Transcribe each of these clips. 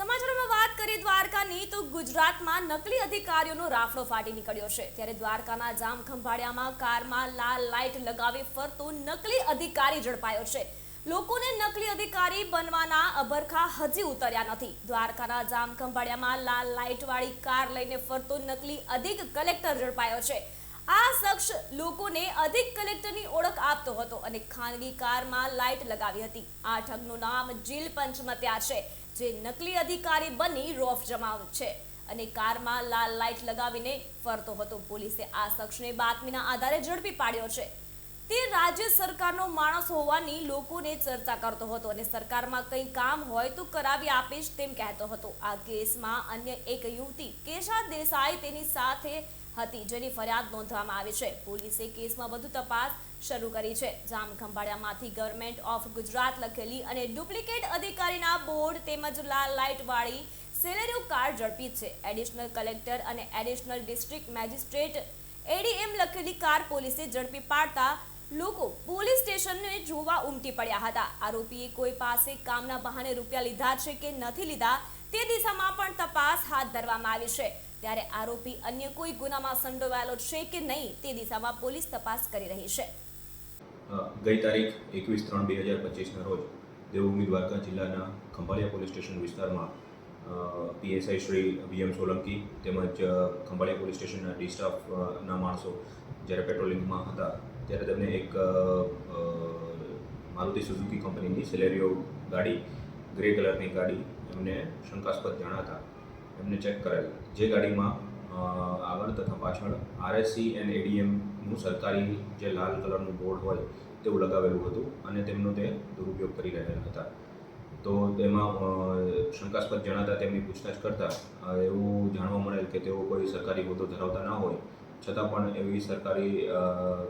સમાચારોમાં વાત કરીએ દ્વારકાની, તો ગુજરાતમાં નકલી અધિકારીઓનો રાફડો ફાટી નીકળ્યો છે. ત્યારે દ્વારકાના જામ ખંભાળિયામાં કારમાં લાલ લાઇટ લગાવી ફરતો નકલી અધિકારી ઝડપાયો છે. લોકોને નકલી અધિકારી બનવાના અભરખા હજી ઉતર્યા નથી. દ્વારકાના જામ ખંભાળિયામાં લાલ લાઇટ વાળી કાર લઈને ફરતો નકલી અધિક કલેક્ટર ઝડપાયો છે. આ શખ્સ લોકોને અધિક કલેક્ટરની ઓળખ આપતો હતો અને ખાનગી કારમાં લાઇટ લગાવી હતી. આ ઠગનું નામ જીલ પંચમત્યા છે, જે નકલી અધિકારી બની રોફ જમાવ છે અને કારમાં લાલ લાઇટ લગાવીને ફરતો હતો. પોલીસે આ શખ્સને બાતમીના આધારે ઝડપી પાડ્યો છે. તે રાજ્ય સરકારનો માણસ હોવાની લોકોને ચર્ચા કરતો હતો અને સરકારમાં કંઈ કામ હોય તો કરાવી આપીશ તેમ કહેતો હતો. આ કેસમાં અન્ય એક યુવતી કેશા દેસાઈ તેની સાથે હતી, જેની ફરિયાદ નોંધવામાં આવી છે. પોલીસે કેસમાં વધુ તપાસ શરૂ કરી છે. જામ ખંભાળિયામાંથી ગવર્મેન્ટ ઓફ ગુજરાત લખેલી અને ડુપ્લિકેટ અધિકારીના બોર્ડ તેમજ લાલ લાઇટવાળી સેલેરીઓ કાર્ડ ઝડપી છે. એડિશનલ કલેક્ટર અને એડિશનલ ડિસ્ટ્રિક્ટ મેજિસ્ટ્રેટ એડીએમ લખેલી કાર પોલીસે ઝડપી પાડતા લોકો પોલીસ સ્ટેશનને જોવા ઉમટી પડ્યા હતા. આરોપીએ કોઈ પાસે કામના બહાને રૂપિયા લીધા છે કે નથી લીધા તે દિશામાં પણ તપાસ હાથ ધરવામાં આવી છે. ત્યારે આરોપી અન્ય કોઈ ગુનામાં સંડોવાયેલો છે કે નહીં તે દિશામાં પોલીસ તપાસ કરી રહી છે. ગઈ તારીખ એકવીસ ત્રણ બે હજાર પચીસના રોજ દેવભૂમિ દ્વારકા જિલ્લાના ખંભાળિયા પોલીસ સ્ટેશન વિસ્તારમાં PSI Shri V M Solanki તેમજ ખંભાળિયા પોલીસ સ્ટેશનના ડી સ્ટાફના માણસો જ્યારે પેટ્રોલિંગમાં હતા ત્યારે તેમને એક મારુતિ સુઝુકી કંપનીની સેલેરીઓ ગાડી, ગ્રે કલરની ગાડી એમને શંકાસ્પદ જણાતા એમને ચેક કરેલ જે ગાડીમાં આગળ તથા પાછળ આરએસસી એન્ડ એડીએમનું સરકારી જે લાલ કલરનું બોર્ડ હોય, તેવું લગાવેલું હતું અને તેમનો તે દુરુપયોગ કરી રહેલા હતા. તો તેમાં શંકાસ્પદ જણાતા તેમની પૂછતાછ કરતાં એવું જાણવા મળેલ કે તેઓ કોઈ સરકારી હોદ્દો ધરાવતા ન હોય, છતાં પણ એવી સરકારી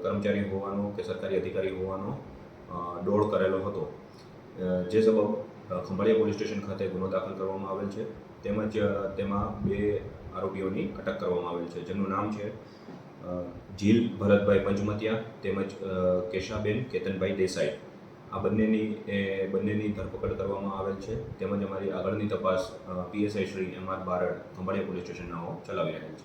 કર્મચારી હોવાનો કે સરકારી અધિકારી હોવાનો ડોળ કરેલો હતો. જે સબબ ખંભાળિયા પોલીસ સ્ટેશન ખાતે ગુનો દાખલ કરવામાં આવેલ છે. તેમજ તેમાં બે આરોપીઓની અટક કરવામાં આવેલ છે જેમનું નામ છે જીલ ભરતભાઈ પંચમતિયા તેમજ કેશાબેન કેતનભાઈ દેસાઈ. આ બંનેની, એ બંનેની ધરપકડ કરવામાં આવેલ છે. તેમજ અમારી આગળની તપાસ PSI Shri M R Barad Khambhalia police સ્ટેશનનાઓ ચલાવી રહેલ છે.